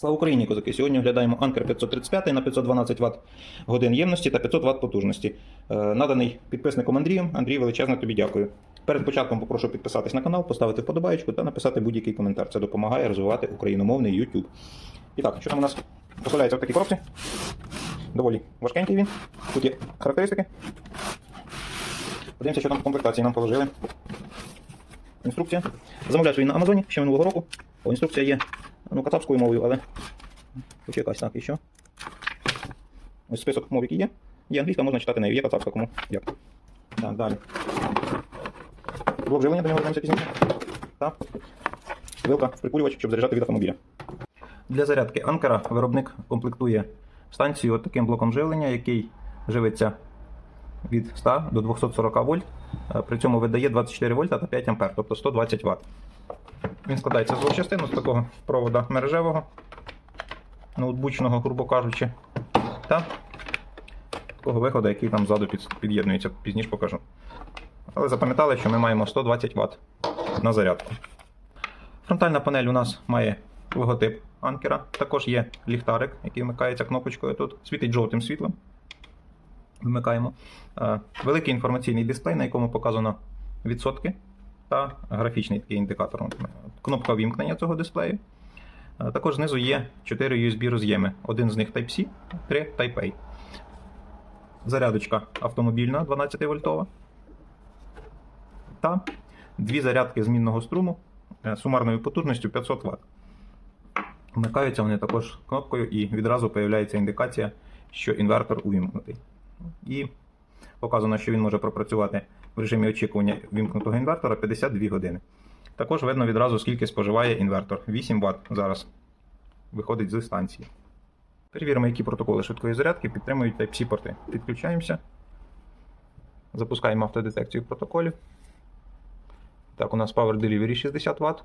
Слава Україні, козаки! Сьогодні оглядаємо Анкер 535 на 512 Вт годин ємності та 500 Вт потужності. Е, Наданий підписником Андрієм. Андрій, величезно тобі дякую. Перед початком попрошу підписатись на канал, поставити вподобайку та написати будь-який коментар. Це допомагає розвивати україномовний YouTube. І так, що там у нас поставляється в такій коробці? Доволі важкенький він. Тут є характеристики. Подивимося, що там в комплектації нам положили. Інструкція. Замовляв він на Амазоні ще минулого року. О, інструкція є ну, кацапською мовою, але якась так, і що? Ось список мов, які є. Є англійська, можна читати нею, є кацапська, кому як. Так, далі. Блок живлення, до нього вернемося пізніше. Так. Вилка, прикурювач, щоб заряджати від автомобіля. Для зарядки анкера виробник комплектує станцію таким блоком живлення, який живиться від 100 до 240 вольт. При цьому видає 24 вольта та 5 ампер, тобто 120 Вт. Він складається з двох частин, з такого провода мережевого, ноутбучного, грубо кажучи, та такого виходу, який там ззаду під'єднується, пізніше покажу. Але запам'ятали, що ми маємо 120 Вт на зарядку. Фронтальна панель у нас має логотип анкера. Також є ліхтарик, який вмикається кнопочкою тут, світить жовтим світлом. Вмикаємо. Е, Великий інформаційний дисплей, на якому показано відсотки та графічний такий індикатор. Кнопка вімкнення цього дисплею. Е, Також знизу є 4 USB роз'єми. Один з них Type-C, 3 Type-A. Зарядочка автомобільна 12 вольтова. Та дві зарядки змінного струму е, сумарною потужністю 500 Вт. Вмикаються вони також кнопкою і відразу з'являється індикація, що інвертор увімкнутий. І показано, що він може пропрацювати в режимі очікування вімкнутого інвертора 52 години. Також видно відразу, скільки споживає інвертор. 8 Вт зараз виходить з станції. Перевіримо, які протоколи швидкої зарядки підтримують Type-C порти. Підключаємося. Запускаємо автодетекцію протоколів. Так, у нас Power Delivery 60 Вт.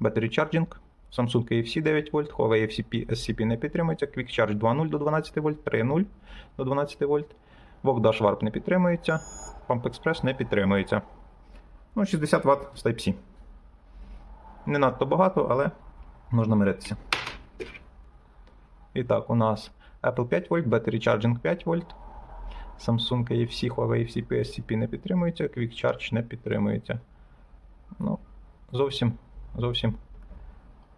Battery Charging. Samsung EFC 9 вольт, Huawei FCP, SCP не підтримується, Quick Charge 2.0 до 12 вольт, 3.0 до 12 вольт. Dash Warp не підтримується, Pump Express не підтримується. Ну, 60 Вт з Type-C. Не надто багато, але можна миритися. І так, у нас Apple 5 вольт, Battery Charging 5 вольт. Samsung EFC, Huawei FCP, SCP не підтримується, Quick Charge не підтримується. Ну, зовсім, зовсім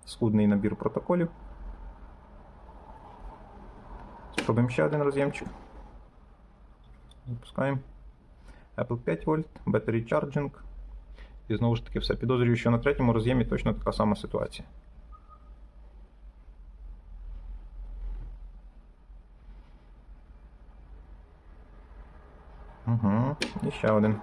скудний набір протоколів. Спробуємо ще один роз'ємчик. Запускаємо. Apple 5 вольт, Battery Charging. І знову ж таки все. Підозрюю, що на третьому роз'ємі точно така сама ситуація. Угу. І ще один.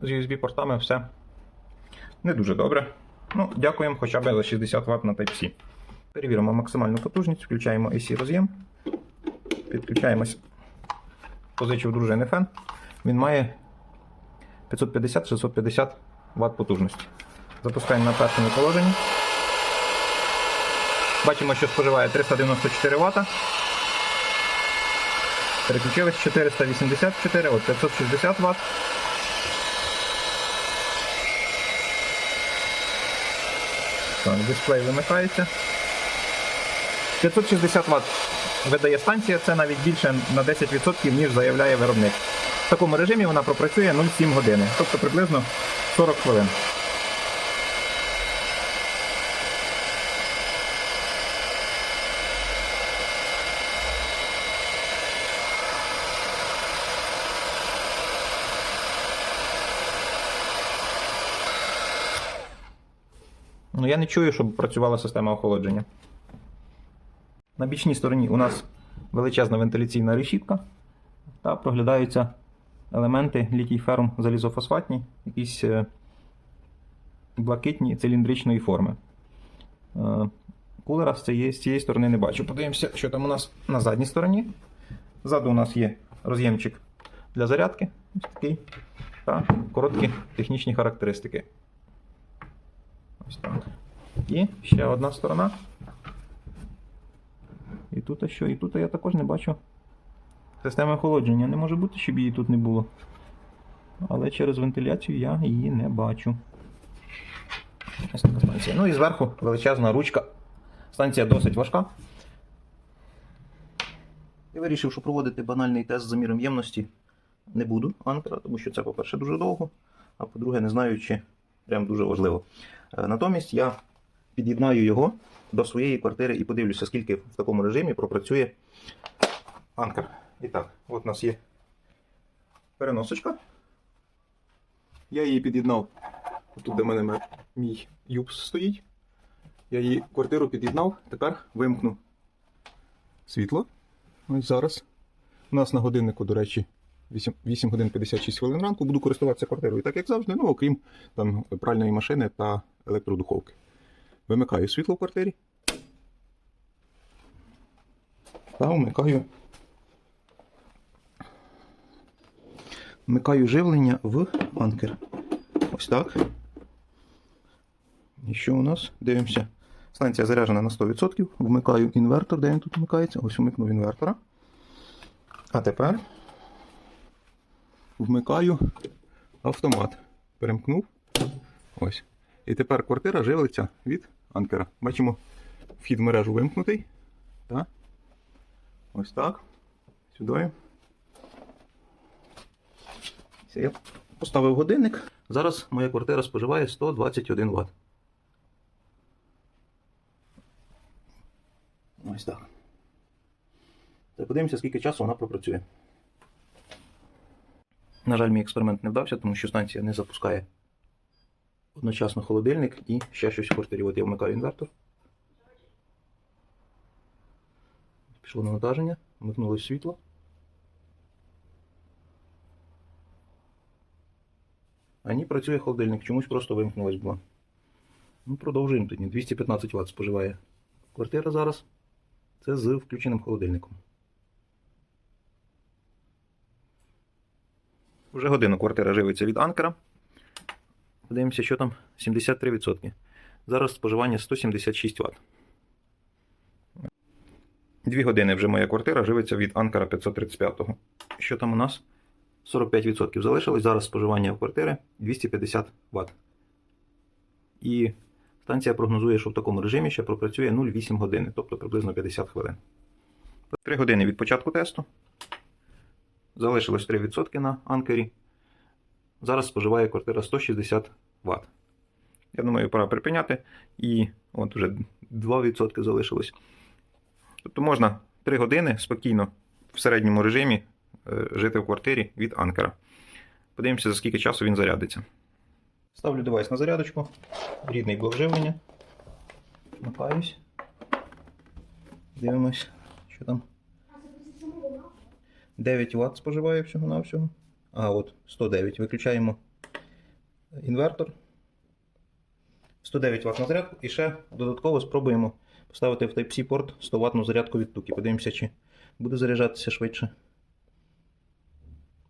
З USB-портами все не дуже добре. Ну, дякуємо хоча б за 60 Вт на Type-C. Перевіримо максимальну потужність, включаємо AC роз'єм. Підключаємось. Позичив дружини фен. Він має 550-650 Вт потужності. Запускаємо на першому положенні. Бачимо, що споживає 394 Вт. Переключились 484, от 560 Вт. Так, дисплей вимикається. 560 Вт видає станція, це навіть більше на 10%, ніж заявляє виробник. В такому режимі вона пропрацює 0,7 години, тобто приблизно 40 хвилин. Ну, я не чую, щоб працювала система охолодження. На бічній стороні у нас величезна вентиляційна решітка та проглядаються елементи літій ферм залізофосфатні, якісь е, блакитні циліндричної форми. Е, Кулера з цієї, з цієї сторони не бачу. Подивимося, що там у нас на задній стороні. Ззаду у нас є роз'ємчик для зарядки. Ось такий. Та короткі технічні характеристики. Ось так. І ще одна сторона. І тут що? І тут я також не бачу системи охолодження. Не може бути, щоб її тут не було. Але через вентиляцію я її не бачу. Станція. Ну і зверху величезна ручка. Станція досить важка. Я вирішив, що проводити банальний тест з заміром ємності не буду анкера, тому що це, по-перше, дуже довго, а по-друге, не знаю, чи прям дуже важливо. Е, Натомість я під'єднаю його до своєї квартири і подивлюся, скільки в такому режимі пропрацює анкер. І так, от у нас є переносочка. Я її під'єднав. Тут, де в мене мій юпс стоїть. Я її квартиру під'єднав, тепер вимкну світло. Ось зараз. У нас на годиннику, до речі, 8, 8 годин 56 хвилин ранку буду користуватися квартирою, так як завжди, ну окрім там пральної машини та електродуховки. Вимикаю світло в квартирі. Та вмикаю. Вмикаю живлення в анкер. Ось так. І що у нас? Дивимося. Станція заряджена на 100%. Вмикаю інвертор. Де він тут вмикається? Ось вмикнув інвертора. А тепер вмикаю автомат. Перемкнув. Ось. І тепер квартира живиться від анкера. Бачимо, вхід в мережу вимкнутий. Так. Ось так. Сюди. Я поставив годинник. Зараз моя квартира споживає 121 Вт. Ось так. Та подивимося, скільки часу вона пропрацює. На жаль, мій експеримент не вдався, тому що станція не запускає одночасно холодильник і ще щось в квартирі. От я вмикаю інвертор. Пішло навантаження, вмикнулося світло. А ні, працює холодильник, чомусь просто вимкнулась була. Ну, продовжуємо тоді. 215 Вт споживає квартира зараз. Це з включеним холодильником. Вже годину квартира живиться від анкера. Подивимося, що там 73%. Зараз споживання 176 Вт. Дві години вже моя квартира живиться від анкера 535. Що там у нас? 45% залишилось. Зараз споживання в квартири 250 Вт. І станція прогнозує, що в такому режимі ще пропрацює 0,8 години, тобто приблизно 50 хвилин. 3 години від початку тесту. Залишилось 3% на анкері. Зараз споживає квартира 160 Вт. Я думаю, пора припиняти. І от вже 2% залишилось. Тобто можна 3 години спокійно в середньому режимі е, жити в квартирі від анкера. Подивимося, за скільки часу він зарядиться. Ставлю девайс на зарядочку. Рідний блок живлення. Вмикаюсь. Дивимось, що там. 9 Вт споживає всього-навсього. А, от 109. Виключаємо інвертор. 109 Вт на зарядку. І ще додатково спробуємо поставити в Type-C порт 100 ватну зарядку від туки. Подивимося, чи буде заряджатися швидше.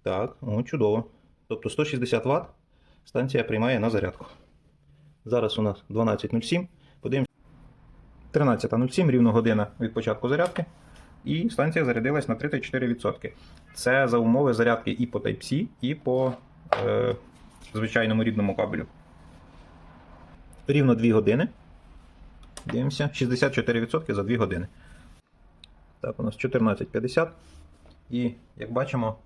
Так, о, чудово. Тобто 160 Вт станція приймає на зарядку. Зараз у нас 12.07. Подивимося. 13.07, рівно година від початку зарядки. І станція зарядилась на 34%. Це за умови зарядки і по Type-C, і по е, звичайному рідному кабелю. Рівно 2 години. Дивимося, 64% за 2 години. Так, у нас 14.50. І, як бачимо,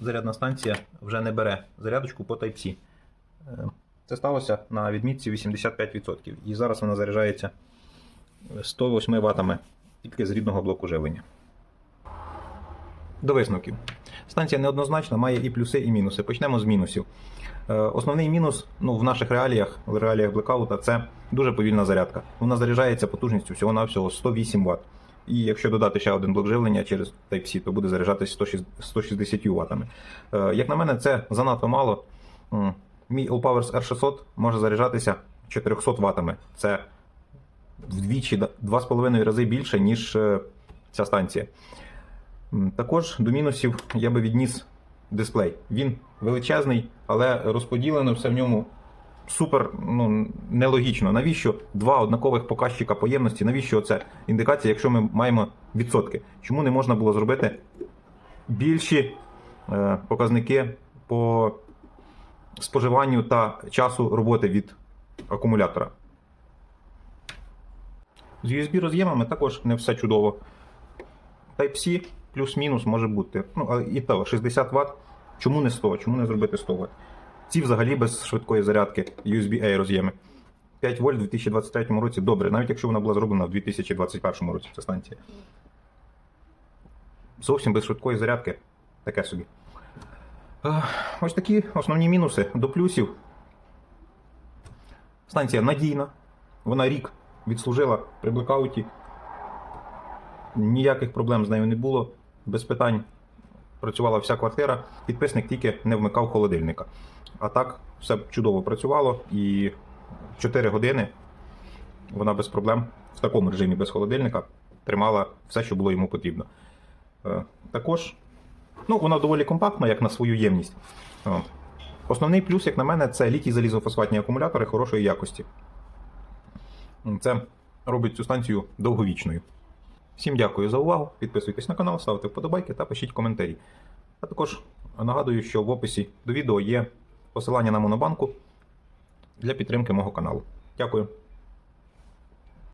зарядна станція вже не бере зарядочку по Type-C. Е, Це сталося на відмітці 85%. І зараз вона заряджається 108 ватами тільки з рідного блоку живлення. До висновків. Станція неоднозначна, має і плюси, і мінуси. Почнемо з мінусів. Е, Основний мінус ну, в наших реаліях, в реаліях блекаута, це дуже повільна зарядка. Вона заряджається потужністю всього-навсього 108 Вт. І якщо додати ще один блок живлення через Type-C, то буде заряджатися 160 Вт. Як на мене, це занадто мало. Мій Allpowers R600 може заряджатися 400 Вт. Це вдвічі, да- 2,5 рази більше, ніж е, ця станція. Також до мінусів я би відніс дисплей. Він величезний, але розподілено все в ньому супер ну, нелогічно. Навіщо два однакових показчика поємності? Навіщо це індикація, якщо ми маємо відсотки? Чому не можна було зробити більші е, показники по споживанню та часу роботи від акумулятора? З USB роз'ємами також не все чудово. Type-C плюс-мінус може бути. Ну, і то 60 Вт. Чому не 100? Чому не зробити 100 Вт? Ці взагалі без швидкої зарядки USB-A роз'єми. 5 вольт у 2023 році добре, навіть якщо вона була зроблена в 2021 році, ця станція. Зовсім без швидкої зарядки. Таке собі. Е, Ось такі основні мінуси до плюсів. Станція надійна. Вона рік відслужила при блекауті. Ніяких проблем з нею не було. Без питань працювала вся квартира. Підписник тільки не вмикав холодильника. А так, все чудово працювало і 4 години вона без проблем в такому режимі без холодильника тримала все, що було йому потрібно. Е, Також ну, вона доволі компактна, як на свою ємність. Основний плюс, як на мене, це літій залізофосфатні акумулятори хорошої якості. Це робить цю станцію довговічною. Всім дякую за увагу. Підписуйтесь на канал, ставте вподобайки та пишіть коментарі. А також нагадую, що в описі до відео є посилання на монобанку для підтримки мого каналу. Дякую.